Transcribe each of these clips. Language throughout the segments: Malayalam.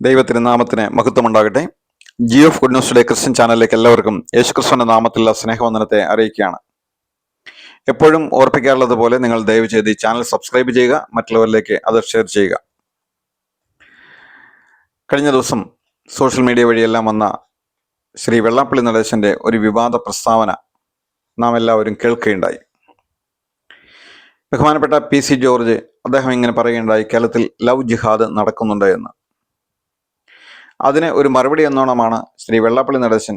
ദൈവത്തിന് നാമത്തിന് മഹത്വമുണ്ടാകട്ടെ. G of good news day Christian ചാനലിലേക്ക് എല്ലാവർക്കും യേശുക്രിസ്തുവിന്റെ നാമത്തിലുള്ള സ്നേഹവന്ദനത്തെ അറിയിക്കുകയാണ്. എപ്പോഴും ഓർപ്പിക്കാറുള്ളത് പോലെ നിങ്ങൾ ദയവ് ചെയ്ത് ഈ ചാനൽ സബ്സ്ക്രൈബ് ചെയ്യുക മറ്റുള്ളവരിലേക്ക് അത് ഷെയർ ചെയ്യുക. കഴിഞ്ഞ ദിവസം സോഷ്യൽ മീഡിയ വഴിയെല്ലാം വന്ന ശ്രീ വെള്ളാപ്പള്ളി നടേശന്റെ ഒരു വിവാദ പ്രസ്താവന നാം എല്ലാവരും കേൾക്കുകയുണ്ടായി. ബഹുമാനപ്പെട്ട പി സി ജോർജ് അദ്ദേഹം ഇങ്ങനെ പറയുകയുണ്ടായി കേരളത്തിൽ ലവ് ജിഹാദ് നടക്കുന്നുണ്ട് എന്ന്. അതിന് ഒരു മറുപടി എന്നോണമാണ് ശ്രീ വെള്ളാപ്പള്ളി നടേശൻ.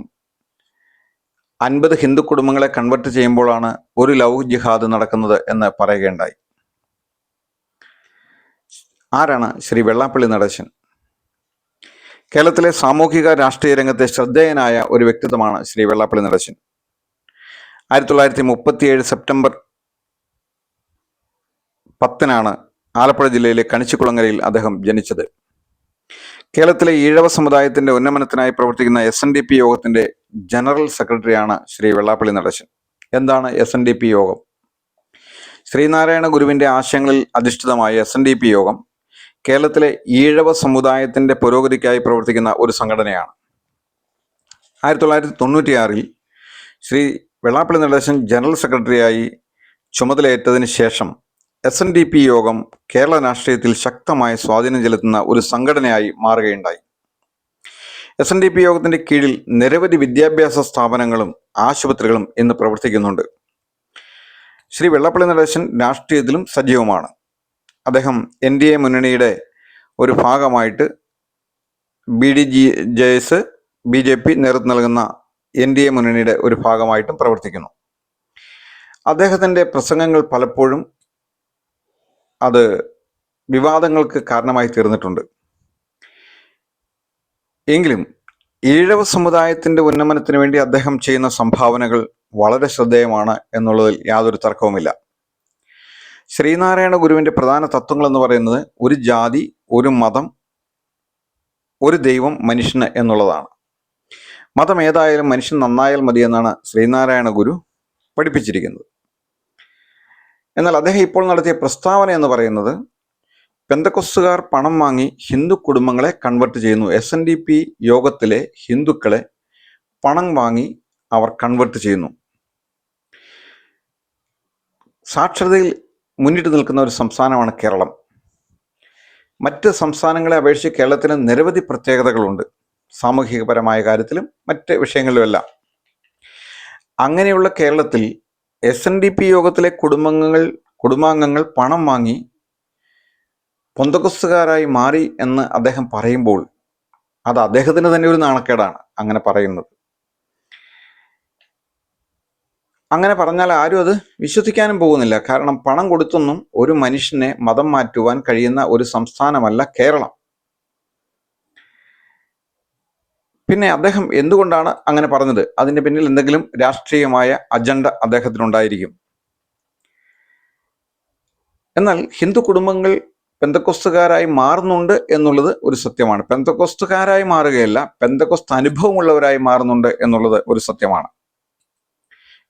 അൻപത് ഹിന്ദു കുടുംബങ്ങളെ കൺവെർട്ട് ചെയ്യുമ്പോഴാണ് ഒരു ലവ് ജിഹാദ് നടക്കുന്നത് എന്ന് പറയുകയുണ്ടായി. ആരാണ് ശ്രീ വെള്ളാപ്പള്ളി നടേശൻ? കേരളത്തിലെ സാമൂഹിക രാഷ്ട്രീയ രംഗത്തെ ശ്രദ്ധേയനായ ഒരു വ്യക്തിത്വമാണ് ശ്രീ വെള്ളാപ്പള്ളി നടേശൻ. ആയിരത്തി തൊള്ളായിരത്തി മുപ്പത്തിയേഴ് സെപ്റ്റംബർ പത്തിനാണ് ആലപ്പുഴ ജില്ലയിലെ കണിച്ചുകുളങ്ങരയിൽ അദ്ദേഹം ജനിച്ചത്. കേരളത്തിലെ ഈഴവ സമുദായത്തിന്റെ ഉന്നമനത്തിനായി പ്രവർത്തിക്കുന്ന എസ് എൻ ഡി പി യോഗത്തിന്റെ ജനറൽ സെക്രട്ടറിയാണ് ശ്രീ വെള്ളാപ്പള്ളി നടേശൻ. എന്താണ് എസ് എൻ ഡി പി യോഗം? ശ്രീനാരായണ ഗുരുവിന്റെ ആശയങ്ങളിൽ അധിഷ്ഠിതമായ എസ് എൻ ഡി പി യോഗം കേരളത്തിലെ ഈഴവ സമുദായത്തിന്റെ പുരോഗതിക്കായി പ്രവർത്തിക്കുന്ന ഒരു സംഘടനയാണ്. ആയിരത്തി തൊള്ളായിരത്തി തൊണ്ണൂറ്റിയാറിൽ ശ്രീ വെള്ളാപ്പള്ളി നടേശൻ ജനറൽ സെക്രട്ടറിയായി ചുമതലയേറ്റതിന് ശേഷം എസ് എൻ ഡി പി യോഗം കേരള രാഷ്ട്രീയത്തിൽ ശക്തമായ സ്വാധീനം ചെലുത്തുന്ന ഒരു സംഘടനയായി മാറുകയുണ്ടായി. എസ് എൻ ഡി പി യോഗത്തിന്റെ കീഴിൽ നിരവധി വിദ്യാഭ്യാസ സ്ഥാപനങ്ങളും ആശുപത്രികളും ഇന്ന് പ്രവർത്തിക്കുന്നുണ്ട്. ശ്രീ വെള്ളപ്പള്ളി നടേശൻ രാഷ്ട്രീയത്തിലും സജീവമാണ്. അദ്ദേഹം എൻ ഡി എ മുന്നണിയുടെ ഒരു ഭാഗമായിട്ട് B D G J S B J P നേതൃത്വം നൽകുന്ന എൻ ഡി എ മുന്നണിയുടെ ഒരു ഭാഗമായിട്ടും പ്രവർത്തിക്കുന്നു. അദ്ദേഹത്തിന്റെ പ്രസംഗങ്ങൾ പലപ്പോഴും അത് വിവാദങ്ങൾക്ക് കാരണമായി തീർന്നിട്ടുണ്ട്. എങ്കിലും ഈഴവ സമുദായത്തിന്റെ ഉന്നമനത്തിന് വേണ്ടി അദ്ദേഹം ചെയ്യുന്ന സംഭാവനകൾ വളരെ ശ്രദ്ധേയമാണ് എന്നുള്ളതിൽ യാതൊരു തർക്കവുമില്ല. ശ്രീനാരായണ ഗുരുവിന്റെ പ്രധാന തത്വങ്ങൾ എന്ന് പറയുന്നത് ഒരു ജാതി ഒരു മതം ഒരു ദൈവം മനുഷ്യന് എന്നുള്ളതാണ്. മതം ഏതായാലും മനുഷ്യൻ നന്നായാൽ മതി എന്നാണ് ശ്രീനാരായണ ഗുരു പഠിപ്പിച്ചിരിക്കുന്നത്. എന്നാൽ അദ്ദേഹം ഇപ്പോൾ നടത്തിയ പ്രസ്താവന എന്ന് പറയുന്നത് പെന്തക്കൊസ്സുകാർ പണം വാങ്ങി ഹിന്ദു കുടുംബങ്ങളെ കൺവെർട്ട് ചെയ്യുന്നു. എസ് എൻ ഡി പി യോഗത്തിലെ ഹിന്ദുക്കളെ പണം വാങ്ങി അവർ കൺവെർട്ട് ചെയ്യുന്നു. സാക്ഷരതയിൽ മുന്നിട്ട് നിൽക്കുന്ന ഒരു സംസ്ഥാനമാണ് കേരളം. മറ്റ് സംസ്ഥാനങ്ങളെ അപേക്ഷിച്ച് കേരളത്തിന് നിരവധി പ്രത്യേകതകളുണ്ട്. സാമൂഹികപരമായ കാര്യത്തിലും മറ്റ് വിഷയങ്ങളിലുമെല്ലാം. അങ്ങനെയുള്ള കേരളത്തിൽ എസ് എൻ ഡി പി യോഗത്തിലെ കുടുംബങ്ങൾ കുടുംബാംഗങ്ങൾ പണം വാങ്ങി പൊന്തക്കുസ്തുകാരായി മാറി എന്ന് അദ്ദേഹം പറയുമ്പോൾ അത് അദ്ദേഹത്തിന് തന്നെ ഒരു നാണക്കേടാണ് അങ്ങനെ പറയുന്നത്. അങ്ങനെ പറഞ്ഞാൽ ആരും അത് വിശ്വസിക്കാനും പോകുന്നില്ല. കാരണം പണം കൊടുത്തൊന്നും ഒരു മനുഷ്യനെ മതം മാറ്റുവാൻ കഴിയുന്ന ഒരു സംസ്ഥാനമല്ല കേരളം. പിന്നെ അദ്ദേഹം എന്തുകൊണ്ടാണ് അങ്ങനെ പറഞ്ഞത്? അതിന്റെ പിന്നിൽ എന്തെങ്കിലും രാഷ്ട്രീയമായ അജണ്ട അദ്ദേഹത്തിനുണ്ടായിരിക്കും. എന്നാൽ ഹിന്ദു കുടുംബങ്ങൾ പെന്തക്കൊസ്തുകാരായി മാറുന്നുണ്ട് എന്നുള്ളത് ഒരു സത്യമാണ്. പെന്തക്കൊസ്തുകാരായി മാറുകയല്ല പെന്തക്കൊസ്ത് അനുഭവമുള്ളവരായി മാറുന്നുണ്ട് എന്നുള്ളത് ഒരു സത്യമാണ്.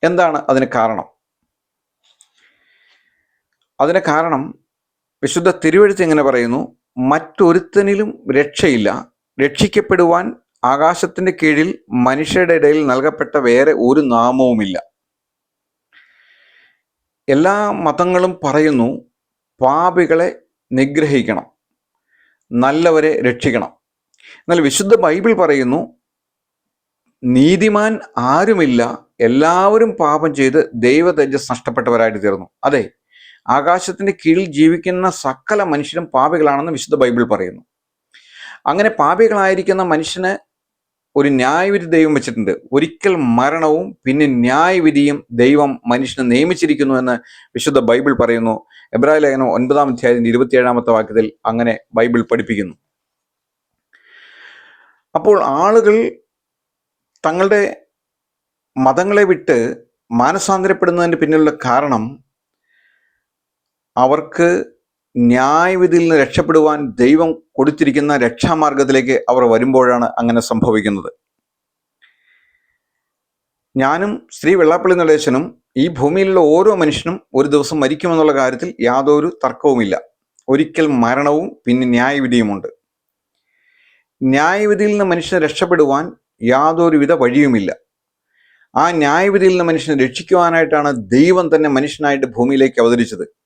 എന്താണ് അതിന് കാരണം? അതിന് കാരണം വിശുദ്ധ തിരുവഴുത്ത് ഇങ്ങനെ പറയുന്നു മറ്റൊരുത്തനിലും രക്ഷയില്ല രക്ഷിക്കപ്പെടുവാൻ ആകാശത്തിന്റെ കീഴിൽ മനുഷ്യരുടെ ഇടയിൽ നൽകപ്പെട്ട വേറെ ഒരു നാമവുമില്ല. എല്ലാ മതങ്ങളും പറയുന്നു പാപികളെ നിഗ്രഹിക്കണം നല്ലവരെ രക്ഷിക്കണം. എന്നാൽ വിശുദ്ധ ബൈബിൾ പറയുന്നു നീതിമാൻ ആരുമില്ല എല്ലാവരും പാപം ചെയ്ത് ദൈവ തേജസ് നഷ്ടപ്പെട്ടവരായിട്ട് തീർന്നു. അതെ ആകാശത്തിന്റെ കീഴിൽ ജീവിക്കുന്ന സകല മനുഷ്യരും പാപികളാണെന്ന് വിശുദ്ധ ബൈബിൾ പറയുന്നു. അങ്ങനെ പാപികളായിരിക്കുന്ന മനുഷ്യന് ഒരു ന്യായവിധി ദൈവം വെച്ചിട്ടുണ്ട്. ഒരിക്കൽ മരണവും പിന്നെ ന്യായവിധിയും ദൈവം മനുഷ്യനെ നിയമിച്ചിരിക്കുന്നു എന്ന് വിശുദ്ധ ബൈബിൾ പറയുന്നു. എബ്രാഹിം ലേഖനം ഒൻപതാം അധ്യായത്തിന്റെ ഇരുപത്തിയേഴാമത്തെ വാക്യത്തിൽ അങ്ങനെ ബൈബിൾ പഠിപ്പിക്കുന്നു. അപ്പോൾ ആളുകൾ തങ്ങളുടെ മതങ്ങളെ വിട്ട് മാനസാന്തരപ്പെടുന്നതിന് പിന്നിലുള്ള കാരണം അവർക്ക് ന്യായവിധിയിൽ നിന്ന് രക്ഷപ്പെടുവാൻ ദൈവം കൊടുത്തിരിക്കുന്ന രക്ഷാമാർഗത്തിലേക്ക് അവർ വരുമ്പോഴാണ് അങ്ങനെ സംഭവിക്കുന്നത്. ഞാനും ശ്രീ വെള്ളാപ്പള്ളി നടേശനും ഈ ഭൂമിയിലുള്ള ഓരോ മനുഷ്യനും ഒരു ദിവസം മരിക്കുമെന്നുള്ള കാര്യത്തിൽ യാതൊരു തർക്കവുമില്ല. ഒരിക്കൽ മരണവും പിന്നെ ന്യായവിധിയുമുണ്ട്. ന്യായവിധിയിൽ നിന്ന് മനുഷ്യനെ രക്ഷപ്പെടുവാൻ യാതൊരുവിധ വഴിയുമില്ല. ആ ന്യായവിധിയിൽ നിന്ന് മനുഷ്യനെ രക്ഷിക്കുവാനായിട്ടാണ് ദൈവം തന്നെ മനുഷ്യനായിട്ട് ഭൂമിയിലേക്ക് അവതരിച്ചത്.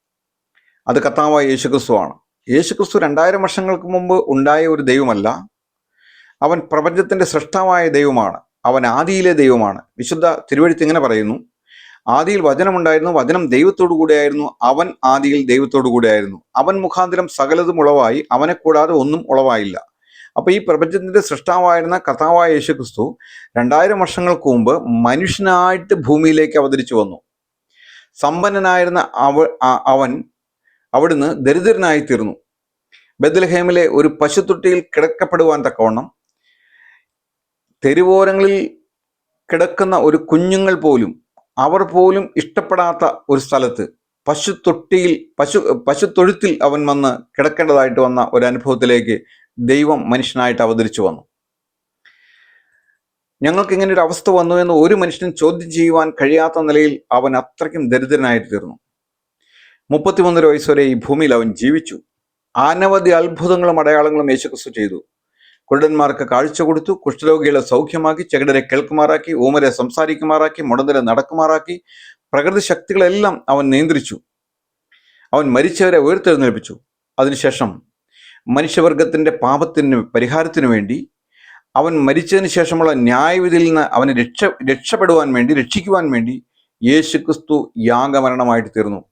അത് കർത്താവായ യേശുക്രിസ്തുവാണ്. യേശുക്രിസ്തു രണ്ടായിരം വർഷങ്ങൾക്ക് മുമ്പ് ഉണ്ടായ ഒരു ദൈവമല്ല. അവൻ പ്രപഞ്ചത്തിന്റെ സൃഷ്ടാവായ ദൈവമാണ്. അവൻ ആദിയിലെ ദൈവമാണ്. വിശുദ്ധ തിരുവഴുത്ത് ഇങ്ങനെ പറയുന്നു. ആദിയിൽ വചനമുണ്ടായിരുന്നു വചനം ദൈവത്തോടു കൂടെയായിരുന്നു. അവൻ ആദിയിൽ ദൈവത്തോടു കൂടെയായിരുന്നു. അവൻ മുഖാന്തരം സകലതും ഉളവായി അവനെ കൂടാതെ ഒന്നും ഉളവായില്ല. അപ്പോൾ ഈ പ്രപഞ്ചത്തിന്റെ സൃഷ്ടാവായിരുന്ന കർത്താവായ യേശു ക്രിസ്തു രണ്ടായിരം വർഷങ്ങൾക്ക് മുമ്പ് മനുഷ്യനായിട്ട് ഭൂമിയിലേക്ക് അവതരിച്ചു വന്നു. സമ്പന്നനായിരുന്ന അവ അവൻ അവിടുന്ന് ദരിദ്രനായി തീർന്നു. ബദൽഹേമിലെ ഒരു പശുത്തൊട്ടിയിൽ കിടക്കപ്പെടുവാൻ തക്കവണ്ണം തെരുവോരങ്ങളിൽ കിടക്കുന്ന ഒരു കുഞ്ഞുങ്ങൾ പോലും അവർ പോലും ഇഷ്ടപ്പെടാത്ത ഒരു സ്ഥലത്ത് പശുത്തൊട്ടിയിൽ പശു പശുത്തൊഴുത്തിൽ അവൻ വന്ന് കിടക്കേണ്ടതായിട്ട് വന്ന ഒരു അനുഭവത്തിലേക്ക് ദൈവം മനുഷ്യനായിട്ട് അവതരിച്ചു വന്നു. ഞങ്ങൾക്ക് ഇങ്ങനെ ഒരു അവസ്ഥ വന്നു എന്ന് ഒരു മനുഷ്യനും ചോദ്യം ചെയ്യുവാൻ കഴിയാത്ത നിലയിൽ അവൻ അത്രയ്ക്കും ദരിദ്രനായിട്ട് തീർന്നു. മുപ്പത്തിമൂന്നര വയസ്സ് വരെ ഈ ഭൂമിയിൽ അവൻ ജീവിച്ചു. അനവധി അത്ഭുതങ്ങളും അടയാളങ്ങളും യേശുക്രിസ്തു ചെയ്തു. കുരുടന്മാർക്ക് കാഴ്ച കൊടുത്തു. കുഷ്ഠരോഗികളെ സൗഖ്യമാക്കി. ചെകിടരെ കേൾക്കുമാറാക്കി. ഊമരെ സംസാരിക്കുമാറാക്കി. മുടന്തരെ നടക്കുമാറാക്കി. പ്രകൃതി ശക്തികളെല്ലാം അവൻ നിയന്ത്രിച്ചു. അവൻ മരിച്ചവരെ ഉയർത്തെഴുന്നേൽപ്പിച്ചു. അതിനുശേഷം മനുഷ്യവർഗത്തിന്റെ പാപത്തിന് പരിഹാരത്തിനു വേണ്ടി അവൻ മരിച്ചതിന് ശേഷമുള്ള ന്യായവിധിയിൽ നിന്ന് അവനെ രക്ഷ രക്ഷപ്പെടുവാൻ വേണ്ടി രക്ഷിക്കുവാൻ വേണ്ടി യേശുക്രിസ്തു യാഗമരണമായിട്ട് തീർന്നു.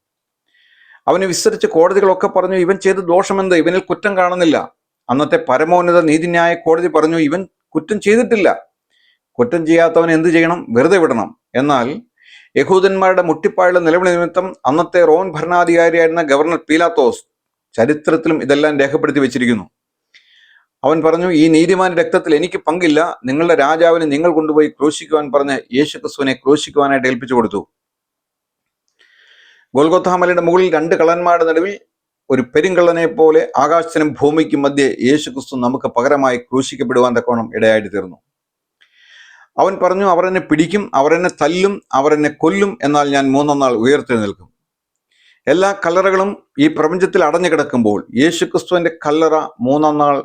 അവനെ വിസ്തരിച്ച് കോടതികളൊക്കെ പറഞ്ഞു ഇവൻ ചെയ്ത ദോഷമെന്ത്? ഇവനിൽ കുറ്റം കാണുന്നില്ല. അന്നത്തെ പരമോന്നത നീതിന്യായ കോടതി പറഞ്ഞു ഇവൻ കുറ്റം ചെയ്തിട്ടില്ല. കുറ്റം ചെയ്യാത്തവൻ എന്ത് ചെയ്യണം? വെറുതെ വിടണം. എന്നാൽ യഹൂദന്മാരുടെ മുട്ടിപ്പായുള്ള നിലവിളി നിമിത്തം അന്നത്തെ റോമൻ ഭരണാധികാരിയായിരുന്ന ഗവർണർ പീലാത്തോസ് ചരിത്രത്തിലും ഇതെല്ലാം രേഖപ്പെടുത്തി വെച്ചിരിക്കുന്നു. അവൻ പറഞ്ഞു ഈ നീതിമാന രക്തത്തിൽ എനിക്ക് പങ്കില്ല. നിങ്ങളുടെ രാജാവിനെ നിങ്ങൾ കൊണ്ടുപോയി ക്രൂശിക്കുവാൻ പറഞ്ഞ് യേശുക്രിസ്തുവിനെ ക്രൂശിക്കുവാനായിട്ട് ഏൽപ്പിച്ചു കൊടുത്തു. ഗോൽഗോത്താമലയുടെ മുകളിൽ രണ്ട് കള്ളന്മാരുടെ നടുവിൽ ഒരു പെരുങ്കള്ളനെ പോലെ ആകാശത്തിനും ഭൂമിക്കും മധ്യേ യേശു ക്രിസ്തു നമുക്ക് പകരമായി ക്രൂശിക്കപ്പെടുവാൻ തക്കോണം ഇടയായിട്ട് തീർന്നു. അവൻ പറഞ്ഞു അവർ എന്നെ പിടിക്കും അവർ എന്നെ തല്ലും അവർ എന്നെ കൊല്ലും എന്നാൽ ഞാൻ മൂന്നാം നാൾ ഉയർത്തെഴുന്നേൽക്കും. എല്ലാ കല്ലറകളും ഈ പ്രപഞ്ചത്തിൽ അടഞ്ഞു കിടക്കുമ്പോൾ യേശു ക്രിസ്തുവിന്റെ കല്ലറ മൂന്നാം നാൾ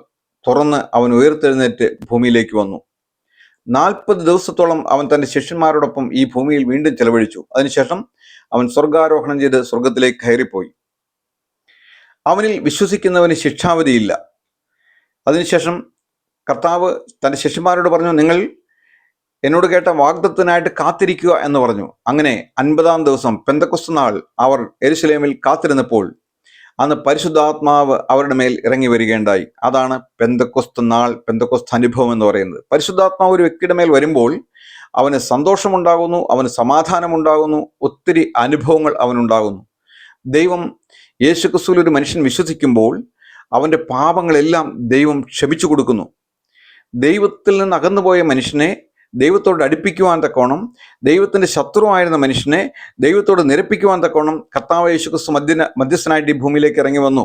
തുറന്ന് അവൻ ഉയർത്തെഴുന്നേറ്റ് ഭൂമിയിലേക്ക് വന്നു. നാൽപ്പത് ദിവസത്തോളം അവൻ തന്റെ ശിഷ്യന്മാരോടൊപ്പം ഈ ഭൂമിയിൽ വീണ്ടും ചെലവഴിച്ചു. അതിനുശേഷം അവൻ സ്വർഗാരോഹണം ചെയ്ത് സ്വർഗത്തിലേക്ക് കയറിപ്പോയി. അവനിൽ വിശ്വസിക്കുന്നവന് ശിക്ഷാവധിയില്ല. അതിനുശേഷം കർത്താവ് തന്റെ ശിഷ്യന്മാരോട് പറഞ്ഞു നിങ്ങൾ എന്നോട് കേട്ട വാഗ്ദത്തിനായിട്ട് കാത്തിരിക്കുക എന്ന് പറഞ്ഞു. അങ്ങനെ അൻപതാം ദിവസം പെന്തക്കൊസ്തു നാൾ അവർ എരുസലേമിൽ കാത്തിരുന്നപ്പോൾ അന്ന് പരിശുദ്ധാത്മാവ് അവരുടെ മേൽ ഇറങ്ങി വരികയുണ്ടായി. അതാണ് പെന്തക്കൊസ്തു നാൾ പെന്തക്കൊസ്ത് അനുഭവം എന്ന് പറയുന്നത്. പരിശുദ്ധാത്മാവ് ഒരു വ്യക്തിയുടെ മേൽ വരുമ്പോൾ അവന് സന്തോഷമുണ്ടാകുന്നു അവന് സമാധാനമുണ്ടാകുന്നു ഒത്തിരി അനുഭവങ്ങൾ അവനുണ്ടാകുന്നു. ദൈവം യേശു ക്രിസ്തുവിൽ ഒരു മനുഷ്യൻ വിശ്വസിക്കുമ്പോൾ അവന്റെ പാപങ്ങളെല്ലാം ദൈവം ക്ഷമിച്ചു കൊടുക്കുന്നു. ദൈവത്തിൽ നിന്ന് അകന്നുപോയ മനുഷ്യനെ ദൈവത്തോട് അടുപ്പിക്കുവാൻ തക്കോണം ദൈവത്തിന്റെ ശത്രുവായിരുന്ന മനുഷ്യനെ ദൈവത്തോട് നിരപ്പിക്കുവാൻ തക്കോണം കർത്താവ് യേശുക്രിസ്തു മധ്യ മധ്യസ്ഥനായിട്ട് ഈ ഭൂമിയിലേക്ക് ഇറങ്ങി വന്നു.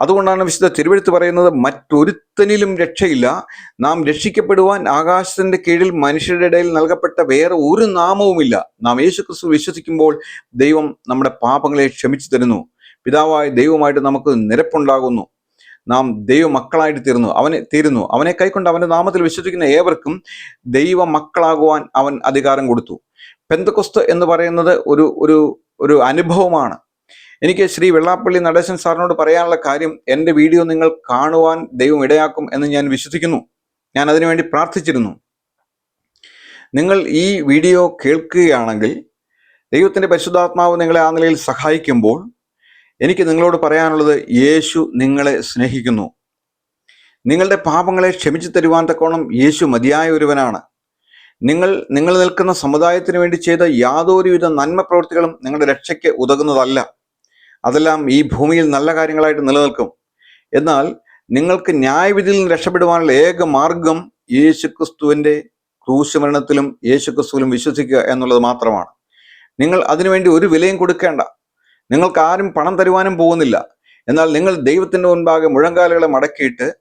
അതുകൊണ്ടാണ് വിശുദ്ധ തിരുവഴുത്ത് പറയുന്നത് മറ്റൊരുത്തനിലും രക്ഷയില്ല. നാം രക്ഷിക്കപ്പെടുവാൻ ആകാശത്തിന്റെ കീഴിൽ മനുഷ്യരുടെ ഇടയിൽ നൽകപ്പെട്ട വേറെ ഒരു നാമവുമില്ല. നാം യേശുക്രിസ്തു വിശ്വസിക്കുമ്പോൾ ദൈവം നമ്മുടെ പാപങ്ങളെ ക്ഷമിച്ചു തരുന്നു. പിതാവായ ദൈവമായിട്ട് നമുക്ക് നിരപ്പുണ്ടാകുന്നു. നാം ദൈവ മക്കളായിട്ട് തീർന്നു. അവനെ തീരുന്നു. അവനെ കൈക്കൊണ്ട് അവന്റെ നാമത്തിൽ വിശ്വസിക്കുന്ന ഏവർക്കും ദൈവ മക്കളാകുവാൻ അവൻ അധികാരം കൊടുത്തു. പെന്തക്കൊസ്ത് എന്ന് പറയുന്നത് ഒരു ഒരു ഒരു അനുഭവമാണ്. എനിക്ക് ശ്രീ വെള്ളാപ്പള്ളി നടേശൻ സാറിനോട് പറയാനുള്ള കാര്യം എന്റെ വീഡിയോ നിങ്ങൾ കാണുവാൻ ദൈവം ഇടയാക്കും എന്ന് ഞാൻ വിശ്വസിക്കുന്നു. ഞാൻ അതിനുവേണ്ടി പ്രാർത്ഥിച്ചിരുന്നു. നിങ്ങൾ ഈ വീഡിയോ കേൾക്കുകയാണെങ്കിൽ ദൈവത്തിന്റെ പരിശുദ്ധാത്മാവ് നിങ്ങളെ ആ നിലയിൽ സഹായിക്കുമ്പോൾ എനിക്ക് നിങ്ങളോട് പറയാനുള്ളത് യേശു നിങ്ങളെ സ്നേഹിക്കുന്നു. നിങ്ങളുടെ പാപങ്ങളെ ക്ഷമിച്ചു തരുവാൻ തക്കോണം യേശു മതിയായ ഒരുവനാണ്. നിങ്ങൾ നിങ്ങൾ നിൽക്കുന്ന സമുദായത്തിന് വേണ്ടി ചെയ്ത യാതൊരുവിധ നന്മ പ്രവൃത്തികളും നിങ്ങളുടെ രക്ഷയ്ക്ക് ഉതകുന്നതല്ല. അതെല്ലാം ഈ ഭൂമിയിൽ നല്ല കാര്യങ്ങളായിട്ട് നിലനിൽക്കും. എന്നാൽ നിങ്ങൾക്ക് ന്യായവിധിയിൽ നിന്ന് രക്ഷപ്പെടുവാനുള്ള ഏക മാർഗം യേശുക്രിസ്തുവിന്റെ ക്രൂശമരണത്തിലും യേശുക്രിസ്തുവിലും വിശ്വസിക്കുക എന്നുള്ളത് മാത്രമാണ്. നിങ്ങൾ അതിനുവേണ്ടി ഒരു വിലയും കൊടുക്കേണ്ട. നിങ്ങൾക്ക് ആരും പണം തരുവാനും പോകുന്നില്ല. എന്നാൽ നിങ്ങൾ ദൈവത്തിന്റെ മുൻപാകെ മുഴങ്കാലുകളെ മടക്കിയിട്ട്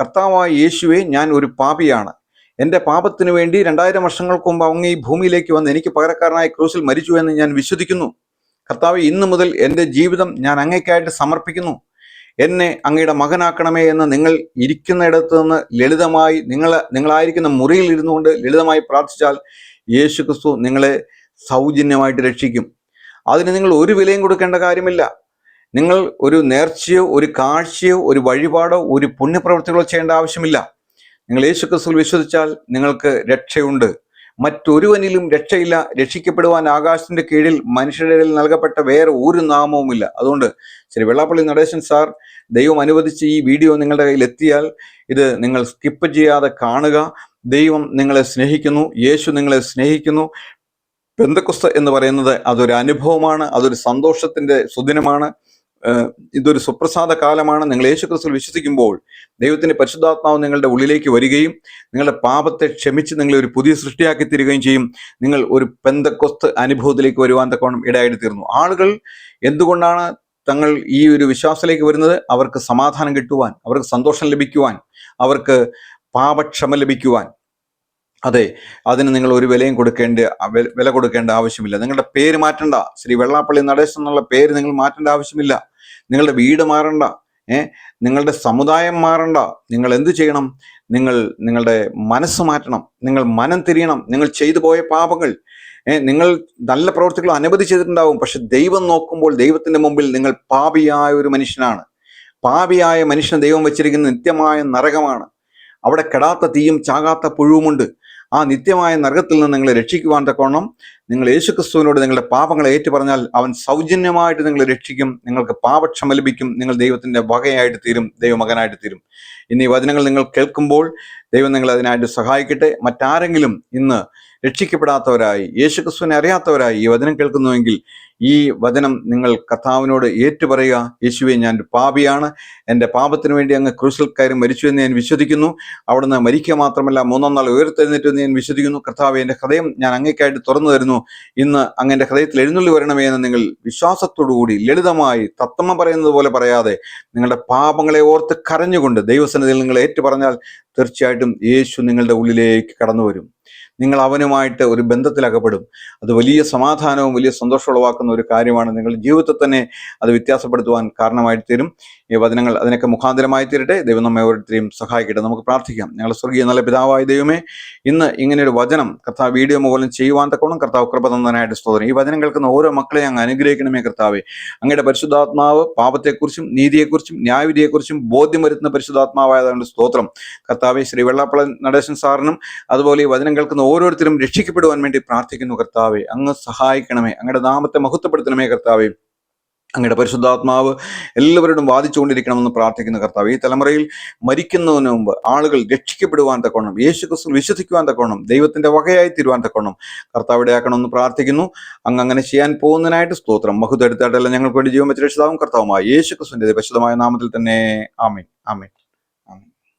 കർത്താവായ യേശുവെ ഞാൻ ഒരു പാപിയാണ്. എന്റെ പാപത്തിനു വേണ്ടി രണ്ടായിരം വർഷങ്ങൾക്ക് മുമ്പ് അങ്ങ് ഈ ഭൂമിയിലേക്ക് വന്ന് എനിക്ക് പകരക്കാരനായ ക്രൂസിൽ മരിച്ചു എന്ന് ഞാൻ വിശ്വസിക്കുന്നു. കർത്താവ് ഇന്നു മുതൽ എന്റെ ജീവിതം ഞാൻ അങ്ങേക്കായിട്ട് സമർപ്പിക്കുന്നു. എന്നെ അങ്ങയുടെ മകനാക്കണമേ എന്ന് നിങ്ങൾ ഇരിക്കുന്നിടത്ത് നിന്ന് ലളിതമായി നിങ്ങൾ നിങ്ങളായിരിക്കുന്ന മുറിയിൽ ഇരുന്നുകൊണ്ട് ലളിതമായി പ്രാർത്ഥിച്ചാൽ യേശു ക്രിസ്തു നിങ്ങളെ സൗജന്യമായിട്ട് രക്ഷിക്കും. അതിന് നിങ്ങൾ ഒരു വിലയും കൊടുക്കേണ്ട കാര്യമില്ല. നിങ്ങൾ ഒരു നേർച്ചയോ ഒരു കാഴ്ചയോ ഒരു വഴിപാടോ ഒരു പുണ്യപ്രവർത്തികളോ ചെയ്യേണ്ട ആവശ്യമില്ല. നിങ്ങൾ യേശു ക്രിസ്തുവിൽ വിശ്വസിച്ചാൽ നിങ്ങൾക്ക് രക്ഷയുണ്ട്. മറ്റൊരുവനിലും രക്ഷയില്ല രക്ഷിക്കപ്പെടുവാൻ ആകാശത്തിന്റെ കീഴിൽ മനുഷ്യരുടെ ഇടയിൽ നൽകപ്പെട്ട വേറെ ഒരു നാമവുമില്ല. അതുകൊണ്ട് ശ്രീ വെള്ളാപ്പള്ളി നടേശൻ സാർ ദൈവം അനുവദിച്ച് ഈ വീഡിയോ നിങ്ങളുടെ കയ്യിൽ എത്തിയാൽ ഇത് നിങ്ങൾ സ്കിപ്പ് ചെയ്യാതെ കാണുക. ദൈവം നിങ്ങളെ സ്നേഹിക്കുന്നു യേശു നിങ്ങളെ സ്നേഹിക്കുന്നു. പെന്തക്കുസ്ത എന്ന് പറയുന്നത് അതൊരു അനുഭവമാണ് അതൊരു സന്തോഷത്തിന്റെ സുദിനമാണ്. ഇതൊരു സുപ്രസാദ കാലമാണ്. നിങ്ങൾ യേശു ക്രിസ്തു വിശ്വസിക്കുമ്പോൾ ദൈവത്തിന്റെ പരിശുദ്ധാത്മാവ് നിങ്ങളുടെ ഉള്ളിലേക്ക് വരികയും നിങ്ങളുടെ പാപത്തെ ക്ഷമിച്ച് നിങ്ങളെ ഒരു പുതിയ സൃഷ്ടിയാക്കി തീരുകയും ചെയ്യും. നിങ്ങൾ ഒരു പെന്തക്കൊസ്ത് അനുഭവത്തിലേക്ക് വരുവാൻ തക്കോണം ഇടയായിട്ട് തീർന്നു ആളുകൾ എന്തുകൊണ്ടാണ് തങ്ങൾ ഈ ഒരു വിശ്വാസത്തിലേക്ക് വരുന്നത്? അവർക്ക് സമാധാനം കിട്ടുവാൻ അവർക്ക് സന്തോഷം ലഭിക്കുവാൻ അവർക്ക് പാപക്ഷമ ലഭിക്കുവാൻ. അതെ അതിന് നിങ്ങൾ ഒരു വിലയും കൊടുക്കേണ്ട വില കൊടുക്കേണ്ട ആവശ്യമില്ല. നിങ്ങളുടെ പേര് മാറ്റണ്ട. ശ്രീ വെള്ളാപ്പള്ളി നടേശൻ എന്നുള്ള പേര് നിങ്ങൾ മാറ്റേണ്ട ആവശ്യമില്ല. നിങ്ങളുടെ വീട് മാറണ്ട ഏ? നിങ്ങളുടെ സമുദായം മാറണ്ട. നിങ്ങൾ എന്തു ചെയ്യണം? നിങ്ങൾ നിങ്ങളുടെ മനസ്സ് മാറ്റണം. നിങ്ങൾ മനം തിരിയണം. നിങ്ങൾ ചെയ്തു പോയ പാപങ്ങൾ ഏഹ് നിങ്ങൾ നല്ല പ്രവർത്തികൾ അനവധി ചെയ്തിട്ടുണ്ടാവും പക്ഷെ ദൈവം നോക്കുമ്പോൾ ദൈവത്തിന്റെ മുമ്പിൽ നിങ്ങൾ പാപിയായ ഒരു മനുഷ്യനാണ്. പാപിയായ മനുഷ്യൻ ദൈവം വെച്ചിരിക്കുന്ന നിത്യമായ നരകമാണ്. അവിടെ കെടാത്ത തീയും ചാകാത്ത പുഴുവുമുണ്ട്. ആ നിത്യമായ നരകത്തിൽ നിന്ന് നിങ്ങളെ രക്ഷിക്കുവാൻ തക്കോണം നിങ്ങൾ യേശുക്രിസ്തുവിനോട് നിങ്ങളുടെ പാപങ്ങളെ ഏറ്റുപറഞ്ഞാൽ അവൻ സൗജന്യമായിട്ട് നിങ്ങളെ രക്ഷിക്കും. നിങ്ങൾക്ക് പാപക്ഷമ ലഭിക്കും. നിങ്ങൾ ദൈവത്തിന്റെ വകയായിട്ട് തീരും. ദൈവമകനായിട്ട് തീരും. ഇന്ന് ഈ വചനങ്ങൾ നിങ്ങൾ കേൾക്കുമ്പോൾ ദൈവം നിങ്ങളെ അതിനായിട്ട് സഹായിക്കട്ടെ. മറ്റാരെങ്കിലും ഇന്ന് രക്ഷിക്കപ്പെടാത്തവരായി യേശുക്രിസ്തുവിനെ അറിയാത്തവരായി ഈ വചനം കേൾക്കുന്നുവെങ്കിൽ ഈ വചനം നിങ്ങൾ കർത്താവിനോട് ഏറ്റുപറയുക യേശുവെ ഞാൻ പാപിയാണ്. എന്റെ പാപത്തിന് വേണ്ടി അങ്ങ് ക്രൂശിൽ കയറി മരിച്ചു എന്ന് ഞാൻ വിശ്വസിക്കുന്നു. അവിടുന്ന് മരിക്കുക മാത്രമല്ല മൂന്നാം നാൾ ഉയർത്തെഴുന്നേറ്റു എന്ന് ഞാൻ വിശ്വസിക്കുന്നു. കർത്താവ് എന്റെ ഹൃദയം ഞാൻ അങ്ങേക്കായിട്ട് തുറന്നു തരുന്നു. ഇന്ന് അങ്ങ് എന്റെ ഹൃദയത്തിൽ എഴുന്നള്ളി വരണമേ എന്ന് നിങ്ങൾ വിശ്വാസത്തോടുകൂടി ലളിതമായി തത്തമ്മ പറയുന്നത് പോലെ പറയാതെ നിങ്ങളുടെ പാപങ്ങളെ ഓർത്ത് കരഞ്ഞുകൊണ്ട് ദൈവസന്നിധിയിൽ നിങ്ങൾ ഏറ്റു പറഞ്ഞാൽ തീർച്ചയായിട്ടും യേശു നിങ്ങളുടെ ഉള്ളിലേക്ക് കടന്നു വരും നിങ്ങൾ അവനുമായിട്ട് ഒരു ബന്ധത്തിലകപ്പെടും അത് വലിയ സമാധാനവും വലിയ സന്തോഷം ഉളവാക്കുന്ന ഒരു കാര്യമാണ്. നിങ്ങൾ ജീവിതത്തെ തന്നെ അത് വ്യത്യാസപ്പെടുത്തുവാൻ കാരണമായിട്ട് തീരും ഈ വചനങ്ങൾ അതിനൊക്കെ മുഖാന്തരമായി തീരട്ടെ. ദൈവം നമ്മെ ഓരോരുത്തരെയും സഹായിക്കട്ടെ. നമുക്ക് പ്രാർത്ഥിക്കാം. ഞങ്ങൾ സ്വർഗീയ നല്ല പിതാവായ ദൈവമേ ഇന്ന് ഇങ്ങനെ ഒരു വചനം കർത്താവ് വീഡിയോ മുകളിലും ചെയ്യുവാൻ തക്കോണം കർത്താവ് കൃപ തന്നതിനായിട്ട് സ്തോത്രം. ഈ വചനം കേൾക്കുന്ന ഓരോ മക്കളെ അങ്ങ് അനുഗ്രഹിക്കണമേ കർത്താവേ. അങ്ങയുടെ പരിശുദ്ധാത്മാവ് പാപത്തെക്കുറിച്ചും നീതിയെക്കുറിച്ചും ന്യായവിധിയെക്കുറിച്ചും ബോധ്യം വരുത്തുന്ന പരിശുദ്ധാത്മാവായതുകൊണ്ട് സ്തോത്രം. കർത്താവെ ശ്രീ വെള്ളാപ്പള നടേശൻ സാറിനും അതുപോലെ ഈ വചനം കേൾക്കുന്ന ഓരോരുത്തരും രക്ഷിക്കപ്പെടുവാൻ വേണ്ടി പ്രാർത്ഥിക്കുന്നു കർത്താവെ. അങ്ങ് സഹായിക്കണമേ. അങ്ങയുടെ നാമത്തെ മഹത്വപ്പെടുത്തണമേ കർത്താവെ. അങ്ങയുടെ പരിശുദ്ധാത്മാവ് എല്ലാവരോടും വാദിച്ചുകൊണ്ടിരിക്കണമെന്ന് പ്രാർത്ഥിക്കുന്ന കർത്താവ് ഈ തലമുറയിൽ മരിക്കുന്നതിന് മുമ്പ് ആളുകൾ രക്ഷിക്കപ്പെടുവാൻ തക്കോണം യേശു ക്രിസ്തു വിശ്വസിക്കുവാൻ തക്കോണം ദൈവത്തിന്റെ വകയായി തീരുവാൻ തക്കോണം കർത്താവിടെ ആക്കണമെന്ന് പ്രാർത്ഥിക്കുന്നു. അങ്ങ് അങ്ങനെ ചെയ്യാൻ പോകുന്നതിനായിട്ട് സ്തോത്രം. മഹുതെടുത്തായിട്ടല്ല ഞങ്ങൾക്ക് വേണ്ടി ജീവൻ വെച്ച രക്ഷിതാവും കർത്താവുമായി യേശു ക്രിസ്തുവിന്റെ പരിശുദ്ധമായ നാമത്തിൽ തന്നെ. ആമേൻ. ആമേൻ.